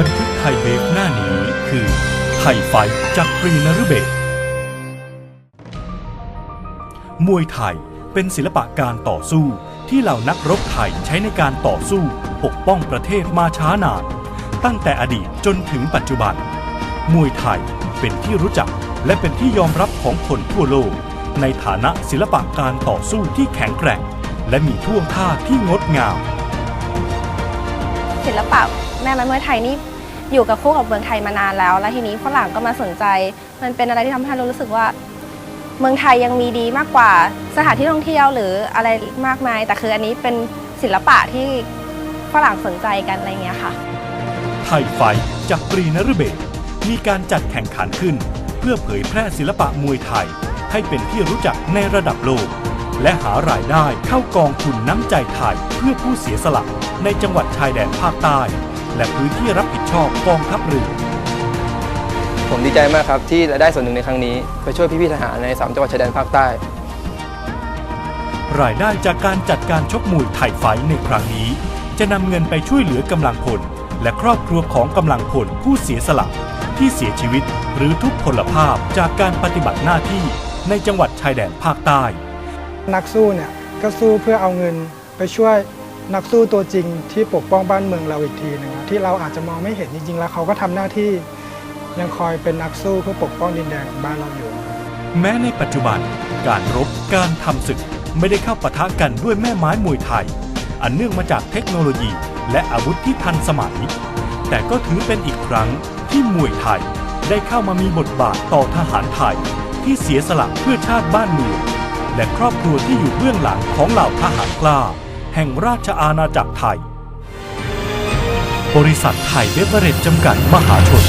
บันทึกไทยเบสหน้าหนีคือไทยไฟจากปรีนฤเบศมวยไทยเป็นศิลปะการต่อสู้ที่เหล่านักรบไทยใช้ในการต่อสู้ปกป้องประเทศมาช้านาน ตั้งแต่อดีตจนถึงปัจจุบัน มวยไทยเป็นที่รู้จักและเป็นที่ยอมรับของคนทั่วโลก ในฐานะศิลปะการต่อสู้ที่แข็งแกร่ง และมีท่วงท่าที่งดงาม ศิลปะ แม่ไม้มวยไทยนี่อยู่กับคู่กับเมืองไทยมานานแล้ว แล้วทีนี้ฝรั่งก็มาสนใจ มันเป็นอะไรที่ทำให้เรารู้สึกว่า เมืองไทยยังมีดีมากกว่าสถานที่ท่องเที่ยวหรืออะไรมากมาย แต่คืออันนี้เป็นศิลปะที่ฝรั่งสนใจกันอะไรเงี้ยค่ะ ไทยไฟจากปรีนฤเบศมีการจัดแข่งขันขึ้น เพื่อเผยแพร่ศิลปะมวยไทย ให้เป็นที่รู้จักในระดับโลก และหารายได้เข้ากองทุนน้ำใจไทยเพื่อผู้เสียสละในจังหวัดชายแดนภาคใต้ และพื้นที่รับผิดชอบกองทัพเรือ ผมดีใจมากครับที่ได้ส่วนหนึ่งในครั้งนี้ไปช่วยพี่ๆทหารใน 3 จังหวัดชายแดนภาคใต้ รายได้จากการจัดการชกมวยไทยไฟท์ในครั้งนี้ จะนำเงินไปช่วยเหลือกำลังพลและครอบครัวของกำลังพลผู้เสียสละที่เสียชีวิตหรือทุพพลภาพจากการปฏิบัติหน้าที่ในจังหวัดชายแดนภาคใต้ นักสู้เนี่ยก็สู้เพื่อเอาเงินไปช่วย นักสู้ตัวจริงที่ปกป้องบ้านเมืองเราอีกทีหนึงที่เราอาจจะมองไม่เห็นจริง ๆ แล้วเขาก็ทำหน้าที่ยังคอยเป็นนักสู้เพื่อปกป้องดินแดนของบ้านเราอยู่ แม้ในปัจจุบันการรบการทำศึกไม่ได้เข้าปะทะกันด้วยแม่ไม้มวยไทย อันเนื่องมาจากเทคโนโลยี และอาวุธที่ทันสมัย แต่ก็ถือเป็นอีกครั้งที่มวยไทยได้เข้ามามีบทบาทต่อทหารไทย ที่เสียสละเพื่อชาติบ้านเมืองและครอบครัวที่อยู่เบื้องหลังของเหล่าทหารกล้า แห่งราชอาณาจักรไทย บริษัทไทยเบเวอเรจจำกัดมหาชน